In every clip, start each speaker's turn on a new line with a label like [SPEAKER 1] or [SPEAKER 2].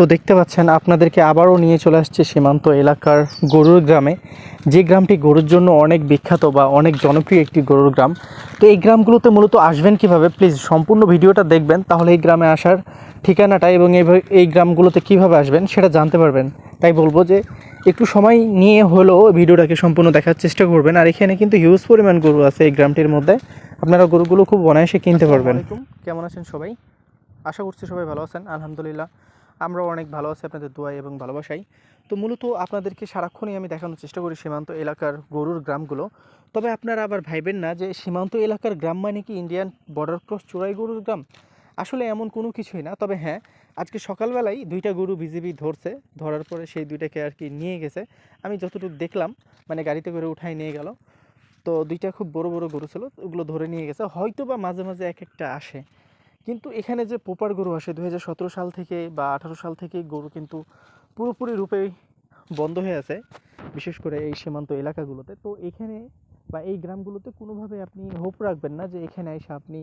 [SPEAKER 1] তো দেখতে পাচ্ছেন, আপনাদেরকে আবারও নিয়ে চলে আসছে সীমান্ত এলাকার গরুর গ্রামে। যে গ্রামটি গরুর জন্য অনেক বিখ্যাত বা অনেক জনপ্রিয় একটি গরুর গ্রাম। তো এই গ্রামগুলোতে মূলত আসবেন কীভাবে? প্লিজ সম্পূর্ণ ভিডিওটা দেখবেন, তাহলে এই গ্রামে আসার ঠিকানাটা এবং এই গ্রামগুলোতে কীভাবে আসবেন সেটা জানতে পারবেন। তাই বলব যে, একটু সময় নিয়ে হলেও ভিডিওটাকে সম্পূর্ণ দেখার চেষ্টা করবেন। আর এখানে কিন্তু হিউজ পরিমাণ গরু আছে এই গ্রামটির মধ্যে। আপনারা গরুগুলো খুব অনায়াসে কিনতে পারবেন। কেমন আছেন সবাই? আশা করছি সবাই ভালো আছেন, আলহামদুলিল্লাহ। আমরাও অনেক ভালো আছি আপনাদের দোয়াই এবং ভালোবাসাই তো মূলত আপনাদেরকে সারাক্ষণই আমি দেখানোর চেষ্টা করি সীমান্ত এলাকার গরুর গ্রামগুলো। তবে আপনারা আবার ভাইবেন না যে সীমান্ত এলাকার গ্রাম মানে কি ইন্ডিয়ান বর্ডার ক্রস চোরাই গরুর গ্রাম? আসলে এমন কোনো কিছুই না। তবে হ্যাঁ আজকে সকালবেলায় দুইটা গরু বিজিবি ধরছে। ধরার পরে সেই দুইটাকে আর কি নিয়ে গেছে। আমি যতটুকু দেখলাম মানে গাড়িতে করে উঠাই নিয়ে গেল। তো দুইটা খুব বড় বড় গরু ছিল, ওগুলো ধরে নিয়ে গেছে। হয়তো বা মাঝে মাঝে এক একটা আসে। কিন্তু এখানে যে পোপার গরু আসে দু হাজার সতেরো সাল থেকে বা আঠারো সাল থেকে গরু কিন্তু পুরোপুরি রূপে বন্ধ হয়ে আছে, বিশেষ করে এই সীমান্ত এলাকাগুলোতে। তো এখানে বা এই গ্রামগুলোতে কোনোভাবে আপনি হোপ রাখবেন না যে এখানে এসে আপনি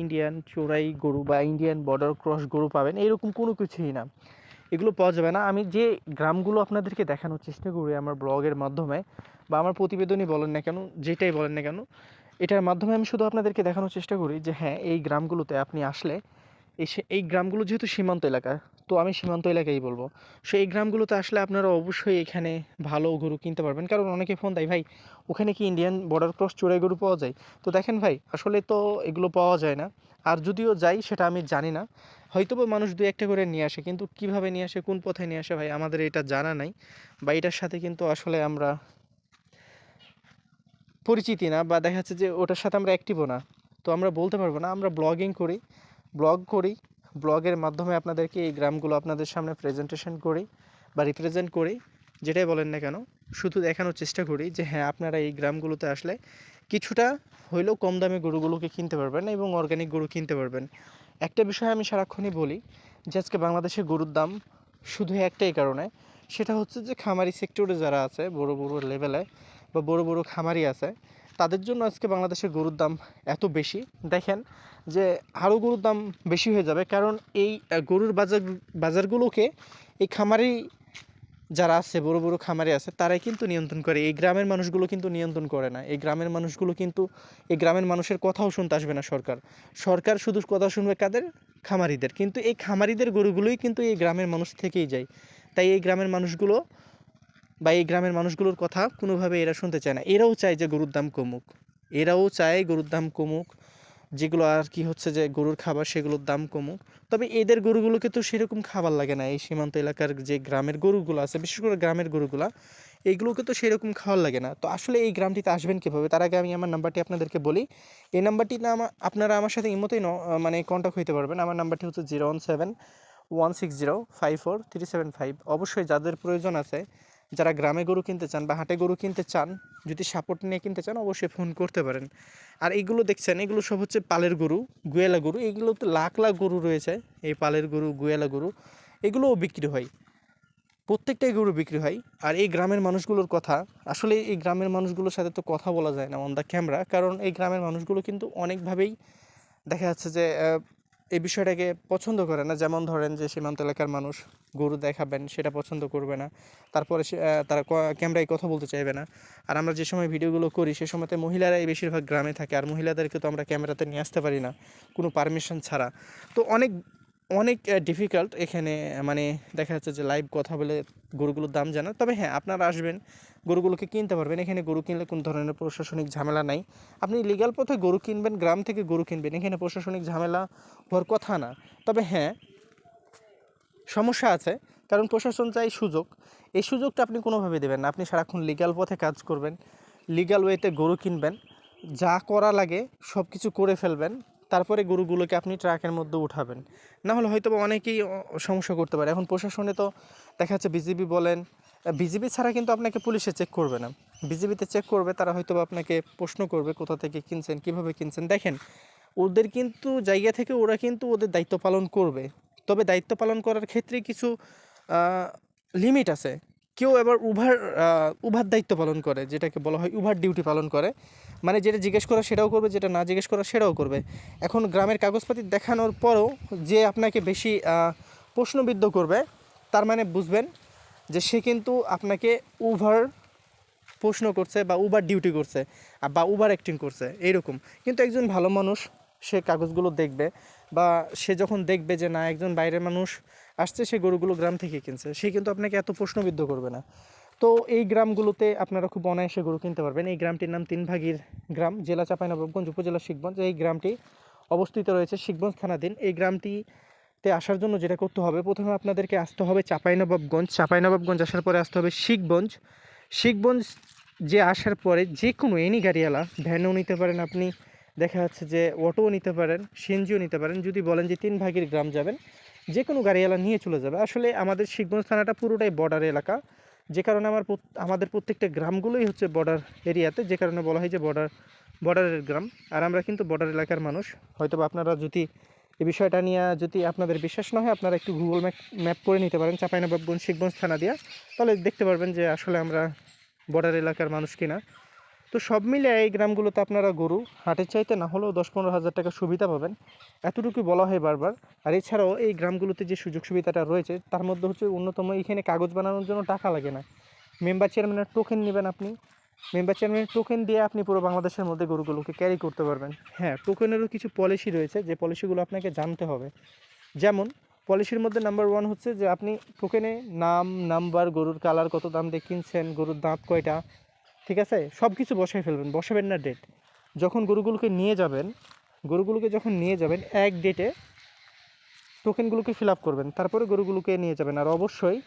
[SPEAKER 1] ইন্ডিয়ান চোরাই গরু বা ইন্ডিয়ান বর্ডার ক্রস গরু পাবেন, এরকম কোনো কিছুই না। এগুলো পাওয়া যাবে না। আমি যে গ্রামগুলো আপনাদেরকে দেখানোর চেষ্টা করি আমার ব্লগের মাধ্যমে, বা আমার প্রতিবেদনই বলেন না কেন, যেটাই বলেন না কেন এটার মাধ্যমে আমি শুধু আপনাদেরকে দেখানোর চেষ্টা করি যে হ্যাঁ এই গ্রামগুলোতে আপনি আসলে এসে এই গ্রামগুলো যেহেতু সীমান্ত এলাকা, তো আমি সীমান্ত এলাকাই বলব। সো এই গ্রামগুলোতে আসলে আপনারা অবশ্যই এখানে ভালো গরু কিনতে পারবেন। কারণ অনেকে ফোন দেয়, ভাই, ওখানে কি ইন্ডিয়ান বর্ডার ক্রস চোরাই গরু পাওয়া যায়? তো দেখেন ভাই, আসলে তো এগুলো পাওয়া যায় না। আর যদিও যাই সেটা আমি জানি না। হয়তো মানুষ দু একটা করে নিয়ে আসে, কিন্তু কীভাবে নিয়ে আসে, কোন পথে নিয়ে আসে ভাই, আমাদের এটা জানা নাই। বা এটার সাথে কিন্তু আসলে আমরা পরিচিতি না বা দেখা যাচ্ছে যে ওটার সাথে আমরা অ্যাক্টিভও না। তো আমরা বলতে পারব না, আমরা ব্লগিং করি। ব্লগ করি ব্লগের মাধ্যমে আপনাদেরকে এই গ্রামগুলো আপনাদের সামনে প্রেজেন্টেশন করি বা রিপ্রেজেন্ট করি, যেটাই বলেন না কেন। শুধু দেখানোর চেষ্টা করি যে হ্যাঁ আপনারা এই গ্রামগুলোতে আসলে কিছুটা হইলেও কম দামে গরুগুলোকে কিনতে পারবেন এবং অর্গানিক গরু কিনতে পারবেন। একটা বিষয় আমি সারাক্ষণই বলি যে আজকে বাংলাদেশে গরুর দাম শুধু একটাই কারণে, সেটা হচ্ছে যে খামারি সেক্টরে যারা আছে, বড় বড় লেভেলে বা বড় বড় খামারি আছে, তাদের জন্য আজকে বাংলাদেশের গরুর দাম এত বেশি। দেখেন যে আরও গরুর দাম বেশি হয়ে যাবে, কারণ এই গরুর বাজার, বাজারগুলোকে এই খামারি যারা আছে, বড় বড় খামারি আছে, তারাই কিন্তু নিয়ন্ত্রণ করে। এই গ্রামের মানুষগুলো কিন্তু নিয়ন্ত্রণ করে না। এই গ্রামের মানুষগুলো কিন্তু, এই গ্রামের মানুষের কথাও শুনতে আসবে না সরকার। সরকার শুধু কথা শুনবে কাদের? খামারিদের। কিন্তু এই খামারিদের গরুগুলোই কিন্তু এই গ্রামের মানুষ থেকেই যায়। তাই এই গ্রামের মানুষগুলো বা এই গ্রামের মানুষগুলোর কথা কোনোভাবে এরা শুনতে চায় না। এরাও চায় যে গরুর দাম কমুক। এরাও চায় গরুর দাম কমুক, যেগুলো আর কি হচ্ছে যে গরুর খাবার সেগুলোর দাম কমুক। তবে এদের গরুগুলোকে তো সেরকম খাবার লাগে না। এই সীমান্ত এলাকার যে গ্রামের গরুগুলো আছে, বিশেষ করে গ্রামের গরুগুলা এইগুলোকে তো সেরকম খাওয়ার লাগে না। তো আসলে এই গ্রামটিতে আসবেন কীভাবে? তার আগে আমি আমার নাম্বারটি আপনাদেরকে বলি। এই নাম্বারটিতে আমার আপনারা আমার সাথে ইমোতেই ন- মানে কন্ট্যাক্ট হইতে পারবেন। আমার নাম্বারটি হচ্ছে zero one seven one six zero five four three seven five. অবশ্যই যাদের প্রয়োজন আছে যারা গ্রামে গরু কিনতে চান বা হাটে গরু কিনতে চান, যদি সাপোর্ট নিয়ে কিনতে চান, অবশ্যই ফোন করতে পারেন। আর এইগুলো দেখছেন, এগুলো সব হচ্ছে পালের গরু, গুয়েলা গরু। এগুলোতে লাখ লাখ গরু রয়েছে, এই পালের গরু, গুয়েলা গরু, এগুলোও বিক্রি হয়। প্রত্যেকটাই গরু বিক্রি হয়। আর এই গ্রামের মানুষগুলোর কথা, আসলে এই গ্রামের মানুষগুলোর সাথে তো কথা বলা যায় না অন দ্য ক্যামেরা কারণ এই গ্রামের মানুষগুলো কিন্তু অনেকভাবেই দেখা যাচ্ছে যে এই বিষয়টাকে পছন্দ করে না। যেমন ধরেন যে সীমান্ত এলাকার মানুষ গরু দেখাবেন, সেটা পছন্দ করবে না। তারপরে তারা ক্যামেরায় কথা বলতে চাইবে না। আর আমরা যে সময় ভিডিওগুলো করি, সে সময়তে মহিলারাই বেশিরভাগ গ্রামে থাকে। আর মহিলাদেরকে তো আমরা ক্যামেরাতে নিয়ে আসতে পারি না। কোনো পারমিশন ছাড়া। তো অনেক অনেক ডিফিকাল্ট এখানে মানে দেখা যাচ্ছে যে লাইভ কথা বলে গরুগুলোর দাম জানা। তবে হ্যাঁ আপনারা আসবেন, গরুগুলোকে কিনতে পারবেন। এখানে গরু কিনলে কোনো ধরনের প্রশাসনিক ঝামেলা নাই। আপনি লিগাল পথে গরু কিনবেন, গ্রাম থেকে গরু কিনবেন, এখানে প্রশাসনিক ঝামেলা হওয়ার কথা না। তবে হ্যাঁ সমস্যা আছে, কারণ প্রশাসন চাই সুযোগ। এই সুযোগটা আপনি কোনোভাবে দেবেন না। আপনি সারাক্ষণ লিগ্যাল পথে কাজ করবেন লিগ্যাল ওয়েতে গরু কিনবেন, যা করা লাগে সব কিছু করে ফেলবেন। তারপরে গরুগুলোকে আপনি ট্রাকের মধ্যে উঠাবেন। না হলে হয়তো অনেকেই সমস্যা করতে পারে। এখন প্রশাসনে তো দেখা যাচ্ছে বিজিবি বলেন বিজিবি ছাড়া কিন্তু আপনাকে পুলিশে চেক করবে না। বিজিবিতে চেক করবে, তারা হয়তো আপনাকে প্রশ্ন করবে, কোথা থেকে কিনছেন, কীভাবে কিনছেন। দেখেন, ওদের কিন্তু জায়গা থেকে ওরা কিন্তু ওদের দায়িত্ব পালন করবে। তবে দায়িত্ব পালন করার ক্ষেত্রে কিছু লিমিট আছে। কেউ এবার উভার উভার দায়িত্ব পালন করে, যেটাকে বলা হয় উভার ডিউটি পালন করে। মানে যেটা জিজ্ঞেস করা সেটাও করবে, যেটা না জিজ্ঞেস করা সেটাও করবে। এখন গ্রামের কাগজপাতি দেখানোর পরও যে আপনাকে বেশি প্রশ্নবিদ্ধ করবে, তার মানে বুঝবেন যে সে কিন্তু আপনাকে উভার প্রশ্ন করছে বা উবার ডিউটি করছে বা উবার অ্যাক্টিং করছে এইরকম কিন্তু একজন ভালো মানুষ সে কাগজগুলো দেখবে, বা সে যখন দেখবে যে না, একজন বাইরের মানুষ আসছে, সে গরুগুলো গ্রাম থেকে কিনছে। সে কিন্তু আপনাকে এত প্রশ্নবিদ্ধ করবে না। তো এই গ্রামগুলোতে আপনারা খুব অনায়াসে গরু কিনতে পারবেন। এই গ্রামটির নাম তিন তিনভাগির গ্রাম, জেলা চাঁপাইনবাবগঞ্জ উপজেলা শিখগঞ্জ। এই গ্রামটি অবস্থিত রয়েছে শিখগঞ্জ থানাধীন। এই গ্রামটিতে আসার জন্য যেটা করতে হবে, প্রথমে আপনাদেরকে আসতে হবে চাঁপাইনবাবগঞ্জ। চাঁপাইনবাবগঞ্জ আসার পরে আসতে হবে শিখগঞ্জ। শিখগঞ্জ যে আসার পরে যে কোনো এনি গাড়িওয়ালা, ভ্যানও নিতে পারেন আপনি। দেখা যাচ্ছে যে অটোও নিতে পারেন, সিএনজিও নিতে পারেন। যদি বলেন যে তিন ভাগের গ্রাম যাবেন যে কোনো গাড়িওয়ালা নিয়ে চলে যাবে। আসলে আমাদের শিখগঞ্জ থানাটা পুরোটাই বর্ডার এলাকা। যে কারণে আমার আমাদের প্রত্যেকটা গ্রামগুলোই হচ্ছে বর্ডার এরিয়াতে। যে কারণে বলা হয় যে বর্ডার বর্ডারের গ্রাম। আর আমরা কিন্তু বর্ডার এলাকার মানুষ। হয়তো আপনারা যদি এই বিষয়টা নিয়ে যদি আপনাদের বিশ্বাস না হয়, আপনারা একটু গুগল ম্যাপ ম্যাপ করে নিতে পারেন চাঁপাইনবাবগঞ্জ শিখগঞ্জ থানা দিয়া। তাহলে দেখতে পারবেন যে আসলে আমরা বর্ডার এলাকার মানুষ কিনা। তো সব মিলে এই গ্রামগুলোতে আপনারা গরু হাটের চাইতে না হলেও দশ পনেরো হাজার টাকা সুবিধা পাবেন। এতটুকুই বলা হয় বারবার। আর এছাড়াও এই গ্রামগুলোতে যে সুযোগ সুবিধাটা রয়েছে, তার মধ্যে হচ্ছে অন্যতম এখানে কাগজ বানানোর জন্য টাকা লাগে না। মেম্বার চেয়ারম্যানের টোকেন নেবেন আপনি। মেম্বার চেয়ারম্যানের টোকেন দিয়ে আপনি পুরো বাংলাদেশের মধ্যে গরুগুলোকে ক্যারি করতে পারবেন। হ্যাঁ টোকেনেরও কিছু পলিসি রয়েছে, যে পলিসিগুলো আপনাকে জানতে হবে। যেমন পলিসির মধ্যে নাম্বার ওয়ান হচ্ছে যে আপনি টোকেনে নাম নাম্বার গরুর কালার কত দাম দিয়ে কিনছেন, গরুর দাঁত কয়টা ঠিক আছে? সব কিছু বসাই ফেলবেন, বসাবেন না ডেট যখন গরুগুলোকে নিয়ে যাবেন, গরুগুলোকে যখন নিয়ে যাবেন, এক ডেটে টোকেনগুলোকে ফিল আপ করবেন। তারপরে গরুগুলোকে নিয়ে যাবেন। আর অবশ্যই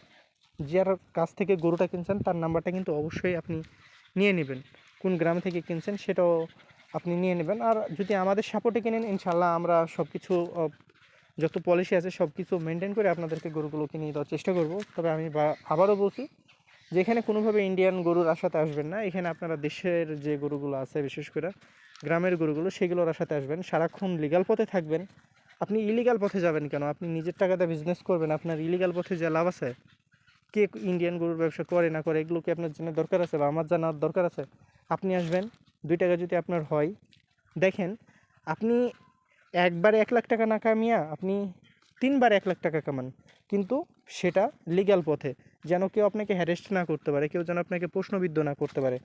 [SPEAKER 1] যার কাছ থেকে গরুটা কিনছেন, তার নাম্বারটা কিন্তু অবশ্যই আপনি নিয়ে নেবেন। কোন গ্রাম থেকে কিনছেন সেটাও আপনি নিয়ে নেবেন। আর যদি আমাদের সাপোর্টে কিনেন ইনশাল্লাহ আমরা সব কিছু যত পলিসি আছে সব কিছু মেনটেন করে আপনাদেরকে গরুগুলোকে নিয়ে দেওয়ার চেষ্টা করব। তবে আমি আবারও বলছি যে এখানে কোনোভাবে ইন্ডিয়ান গরুর আশাতে আসবেন না, এখানে আপনারা দেশের যে গরুগুলো আছে, বিশেষ করে গ্রামের গরুগুলো, সেগুলোর আশাতে আসবেন। সারাক্ষণ লিগাল পথে থাকবেন। আপনি ইলিগাল পথে যাবেন কেন? আপনি নিজের টাকাতে বিজনেস করবেন, আপনার ইলিগাল পথে যে লাভ আছে, কে ইন্ডিয়ান গরুর ব্যবসা করে না করে, এগুলো কি আপনার জন্য দরকার আছে বা আমার জানার দরকার আছে? আপনি আসবেন, দুই টাকা যদি আপনার হয়। দেখেন, আপনি একবারে এক লাখ টাকা না কামিয়া, আপনি তিনবার এক লাখ টাকা কামান। কিন্তু সেটা লিগ্যাল পথে। যেন কেউ আপনাকে হ্যারেস্ট না করতে পারে, কেউ যেন আপনাকে প্রশ্নবিদ্ধ না করতে পারে।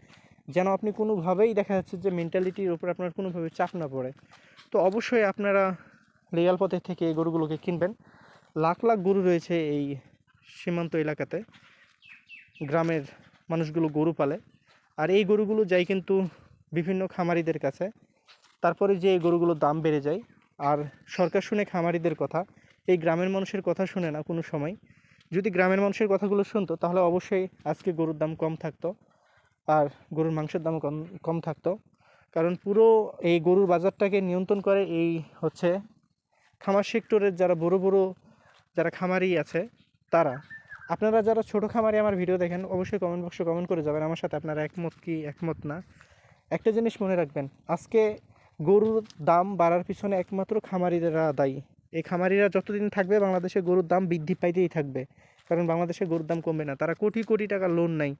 [SPEAKER 1] যেন আপনি কোনোভাবেই দেখা যাচ্ছে যে মেন্টালিটির উপর আপনার কোনোভাবে চাপ না পড়ে। তো অবশ্যই আপনারা লিগ্যাল পথে থেকে এই গরুগুলোকে কিনবেন। লাখ লাখ গরু রয়েছে এই সীমান্ত এলাকাতে, গ্রামের মানুষগুলো গরু পালে। আর এই গরুগুলো যায় কিন্তু বিভিন্ন খামারিদের কাছে। তারপরে যে এই গরুগুলোর দাম বেড়ে যায়। আর সরকার শুনে খামারিদের কথা এই গ্রামের মানুষের কথা শুনে না কোনো সময়। যদি গ্রামের মানুষের কথাগুলো শুনতো, তাহলে অবশ্যই আজকে গরুর দাম কম থাকতো আর গরুর মাংসের দাম কম কম থাকতো। কারণ পুরো এই গরুর বাজারটাকে নিয়ন্ত্রণ করে এই হচ্ছে খামার সেক্টরের যারা বড় বড় যারা খামারি আছে, তারা। আপনারা যারা ছোট খামারি আমার ভিডিও দেখেন, অবশ্যই কমেন্ট বক্সে কমেন্ট করে যাবেন। আমার সাথে আপনারা একমত কি, একমত না? একটা জিনিস মনে রাখবেন, আজকে গরুর দাম বাড়ার পিছনে একমাত্র খামারিরা দায়ী। এই খামারিরা যতদিন থাকবে বাংলাদেশে গরুর দাম বৃদ্ধি পাইতেই থাকবে। কারণ বাংলাদেশে গরুর দাম কমবে না। তারা কোটি কোটি টাকা লোন নেয়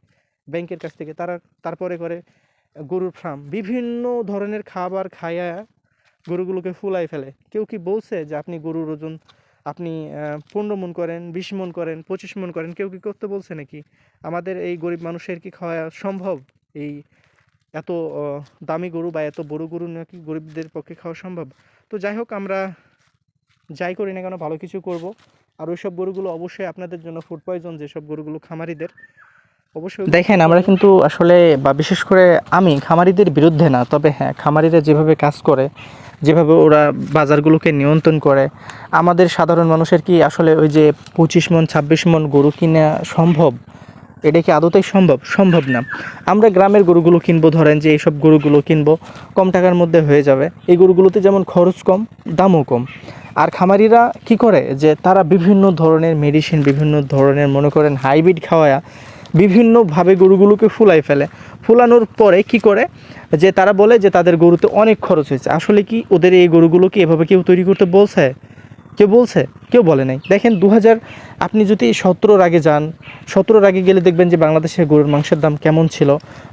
[SPEAKER 1] ব্যাংকের কাছ থেকে। তারা তারপরে করে গরুর ফার্ম বিভিন্ন ধরনের খাবার খায়া গরুগুলোকে ফুলাই ফেলে। কেউ কি বলছে যে আপনি গরুর ওজন আপনি পনেরো মন করেন, বিশ মন করেন, পঁচিশ মন করেন? কেউ কি করতে বলছে নাকি? আমাদের এই গরিব মানুষের কি খাওয়া সম্ভব? এই এত দামি গরু বা এত বড় গরু নাকি গরিবদের পক্ষে খাওয়া সম্ভব? তো যাই হোক, আমরা যাই করি না কেন, ভালো কিছু করব। আর ওইসব গরুগুলো অবশ্যই আপনাদের জন্য ফুড পয়জন যেসব গরুগুলো খামারিদের, অবশ্যই দেখেন, আমরা কিন্তু আসলে বা বিশেষ করে আমি খামারিদের বিরুদ্ধে না, তবে হ্যাঁ খামারিরা যেভাবে কাজ করে, যেভাবে ওরা বাজারগুলোকে নিয়ন্ত্রণ করে, আমাদের সাধারণ মানুষের কি আসলে ওই যে পঁচিশ মন, ছাব্বিশ মন গরু কিনা সম্ভব? এটা কি আদতেই সম্ভব? সম্ভব না। আমরা গ্রামের গরুগুলো কিনবো, ধরেন যে এইসব গরুগুলো কিনবো, কম টাকার মধ্যে হয়ে যাবে। এই গরুগুলোতে যেমন খরচ কম, দামও কম। আর খামারিরা কি করে? যে তারা বিভিন্ন ধরনের মেডিসিন বিভিন্ন ধরনের মনে করেন হাইব্রিড খাওয়ায়া বিভিন্নভাবে গরুগুলোকে ফুলাই ফেলে। ফুলানোর পরে কি করে? যে তারা বলে যে তাদের গরুতে অনেক খরচ হয়েছে। আসলে কি ওদের এই গরুগুলোকে এভাবে কেউ তৈরি করতে বলছে? কেউ বলছে? কেউ বলে নাই। দেখেন দু হাজার আপনি যদি সতেরোর আগে যান সতেরোর আগে গেলে দেখবেন যে বাংলাদেশে গরুর মাংসের দাম কেমন ছিল।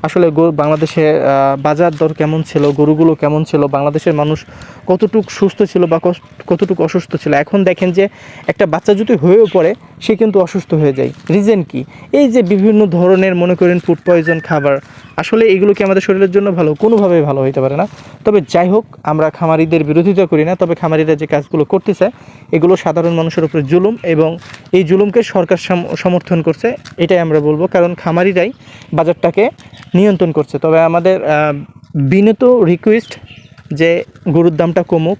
[SPEAKER 1] আসলে গরু, বাংলাদেশে বাজার দর কেমন ছিল, গরুগুলো কেমন ছিল, বাংলাদেশের মানুষ কতটুক সুস্থ ছিল বা কতটুকু অসুস্থ ছিল। এখন দেখেন যে একটা বাচ্চা যদি হয়েও পড়ে, সে কিন্তু অসুস্থ হয়ে যায়। রিজন কি? এই যে বিভিন্ন ধরনের, মনে করেন ফুড পয়জন খাবার আসলে এগুলো কি আমাদের শরীরের জন্য ভালো? কোনোভাবেই ভালো হইতে পারে না। তবে যাই হোক, আমরা খামারিদের বিরোধিতা করি না, তবে খামারিরা যে কাজগুলো করতেছে, এগুলো সাধারণ মানুষের উপরে জুলুম এবং এই জুলুমকে সরকার সাম- সমর্থন করছে, এটাই আমরা বলব। কারণ খামারিরাই বাজারটাকে নিয়ন্ত্রণ করছে। তবে আমাদের বিনীত রিকোয়েস্ট যে গরুর দামটা কমুক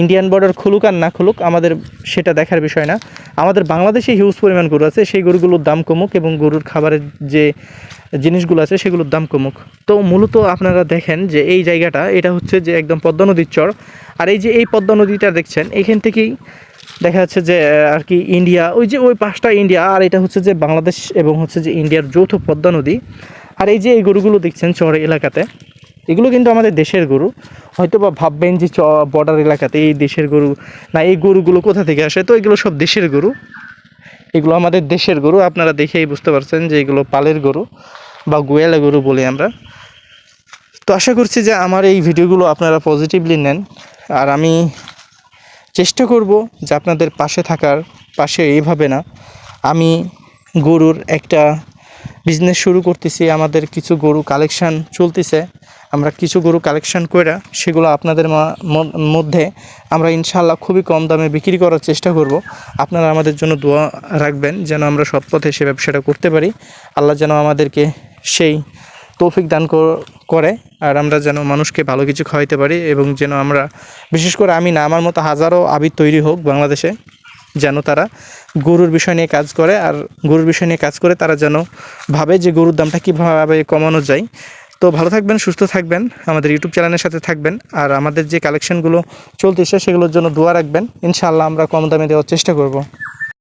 [SPEAKER 1] ইন্ডিয়ান বর্ডার খুলুক আর না খুলুক, আমাদের সেটা দেখার বিষয় না। আমাদের বাংলাদেশে হিউজ পরিমাণ গরু আছে, সেই গরুগুলোর দাম কমুক এবং গরুর খাবারের যে জিনিসগুলো আছে, সেগুলোর দাম কমুক। তো মূলত আপনারা দেখেন যে এই জায়গাটা, এটা হচ্ছে যে একদম পদ্মা নদীর চর। আর এই যে এই পদ্মা নদীটা দেখছেন, এখান থেকেই দেখা যাচ্ছে যে আর কি ইন্ডিয়া ওই যে ওই পাঁচটা ইন্ডিয়া আর এটা হচ্ছে যে বাংলাদেশ এবং হচ্ছে যে ইন্ডিয়ার যৌথ পদ্মা নদী। আর এই যে এই গরুগুলো দেখছেন চর এলাকাতে এগুলো কিন্তু আমাদের দেশের গরু। হয়তো বা ভাববেন যে চ বর্ডার এলাকাতে এই দেশের গরু না, এই গরুগুলো কোথা থেকে আসে? তো এগুলো সব দেশের গরু। এগুলো আমাদের দেশের গরু। আপনারা দেখেই বুঝতে পারছেন যে এগুলো পালের গরু বা গোয়ালা গরু বলি আমরা। তো আশা করছি যে আমার এই ভিডিওগুলো আপনারা পজিটিভলি নেন। আর আমি চেষ্টা করব যে আপনাদের পাশে থাকার, পাশে এইভাবে না, আমি গরুর একটা বিজনেস শুরু করতেছি। আমাদের কিছু গরু কালেকশান চলতেছে। আমরা কিছু গরু কালেকশন করে সেগুলো আপনাদের মধ্যে আমরা ইনশাল্লাহ খুবই কম দামে বিক্রি করার চেষ্টা করব। আপনারা আমাদের জন্য দোয়া রাখবেন যেন আমরা সৎ পথে সে ব্যবসাটা করতে পারি। আল্লাহ যেন আমাদেরকে সেই তৌফিক দান করে আর আমরা যেন মানুষকে ভালো কিছু খাওয়াইতে পারি এবং যেন আমরা, বিশেষ করে আমি না, আমার মতো হাজারো আবির তৈরি হোক বাংলাদেশে, যেন তারা গরুর বিষয় নিয়ে কাজ করে আর গরুর বিষয় নিয়ে কাজ করে তারা যেন ভাবে যে গরুর দামটা কীভাবে কমানো যায়। তো ভালো থাকবেন, সুস্থ থাকবেন, আমাদের ইউটিউব চ্যানেলের সাথে থাকবেন, আর আমাদের যে কালেকশনগুলো চলতেছে, সেগুলোর জন্য দোয়া রাখবেন। ইনশাআল্লাহ আমরা কম দামে দেওয়ার চেষ্টা করব।